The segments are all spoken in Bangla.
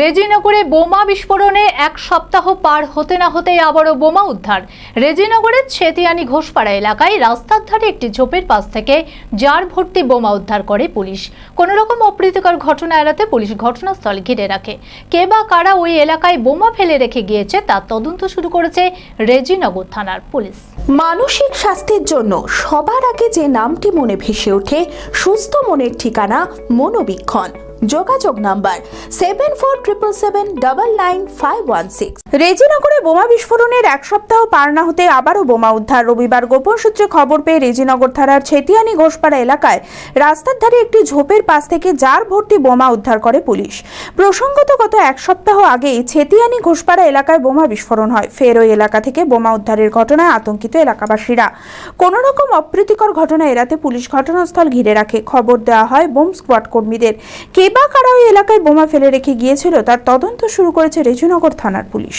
রেজিনগরে বোমা বিস্ফোরণে এক সপ্তাহ পার হতে না হতেই আবারও বোমা উদ্ধার। রেজিনগরের ছেতিয়ানি ঘোষপাড়া এলাকায় রাস্তার ধারে একটি ঝোপের পাশ থেকে জার ভর্তি বোমা উদ্ধার করে পুলিশ। কোনো রকম অপ্রীতিকর ঘটনা এড়াতে পুলিশ ঘটনাস্থল ঘিরে রাখে। কে বা কারা ওই এলাকায় বোমা ফেলে রেখে গিয়েছে তার তদন্ত শুরু করেছে রেজিনগর থানার পুলিশ। মানসিক স্বাস্থ্যের জন্য সবার আগে যে নামটি মনে ভেসে ওঠে, সুস্থ মনের ঠিকানা মনোবীক্ষণ। যোগাযোগ number seven four triple seven double nine five one six রেজিনগরে বোমা বিস্ফোরণের এক সপ্তাহ পার না হতে আবারও বোমা উদ্ধার। রবিবার গোপন সূত্রে খবর পেয়ে রেজিনগর থানার ছেতিয়ানি ঘোষপাড়া এলাকায় রাস্তার ধারে একটি ঝোপের পাশ থেকে জার ভর্তি বোমা উদ্ধার করে পুলিশ। প্রসঙ্গত গত এক সপ্তাহ আগেই ছেতিয়ানি ঘোষপাড়া এলাকায় বোমা বিস্ফোরণ হয়। ফের ওই এলাকা থেকে বোমা উদ্ধারের ঘটনায় আতঙ্কিত এলাকাবাসীরা। কোনো রকম অপ্রীতিকর ঘটনা এড়াতে পুলিশ ঘটনাস্থল ঘিরে রাখে। খবর দেওয়া হয় বোম স্কোয়াড কর্মীদের। কে বা কারা ওই এলাকায় বোমা ফেলে রেখে গিয়েছিল, তার তদন্ত শুরু করেছে রেজুনগর থানার পুলিশ।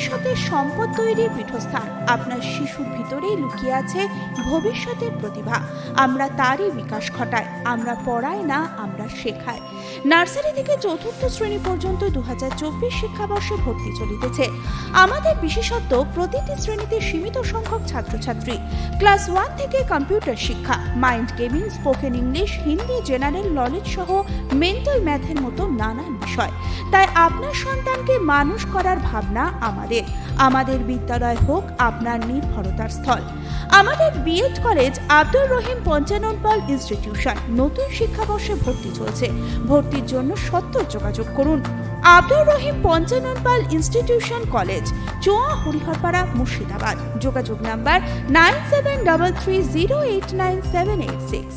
ভবিষ্যতের সম্পদ তৈরির পীঠস্থান। আপনার শিশুর ভিতরেই লুকিয়ে আছে ভবিষ্যতের প্রতিভা। আমরা তারই বিকাশ ঘটাই। আমরা পড়াই না, আমরা শেখাই। নার্সারি থেকে চতুর্থ শ্রেণি পর্যন্ত দু হাজার চব্বিশ শিক্ষাবর্ষে ভর্তি চলিতেছে। আমাদের বিশেষত্ব প্রতিটি শ্রেণীতে সীমিত সংখ্যক ছাত্রছাত্রী। ক্লাস ওয়ান থেকে কম্পিউটার শিক্ষা, mind gaming, spoken English, Hindi, general knowledge সহ মেন্টাল ম্যাথের মতো নানান বিষয়। তাই আপনার সন্তানকে মানুষ করার ভাবনা আমাদের। আমাদের বিদ্যালয় হোক, আপনার নির্ভরতার স্থল। আমাদের B Ed college Abdur Rahim Panchanan Pal institution নতুন শিক্ষাবর্ষে ভর্তি চলছে। ভর্তির জন্য সত্তর যোগাযোগ করুন। Abdur Rahim Panchanan Pal institution college Choa Hariharpara, Murshidabad. যোগাযোগ number nine seven double three zero eight nine seven eight six.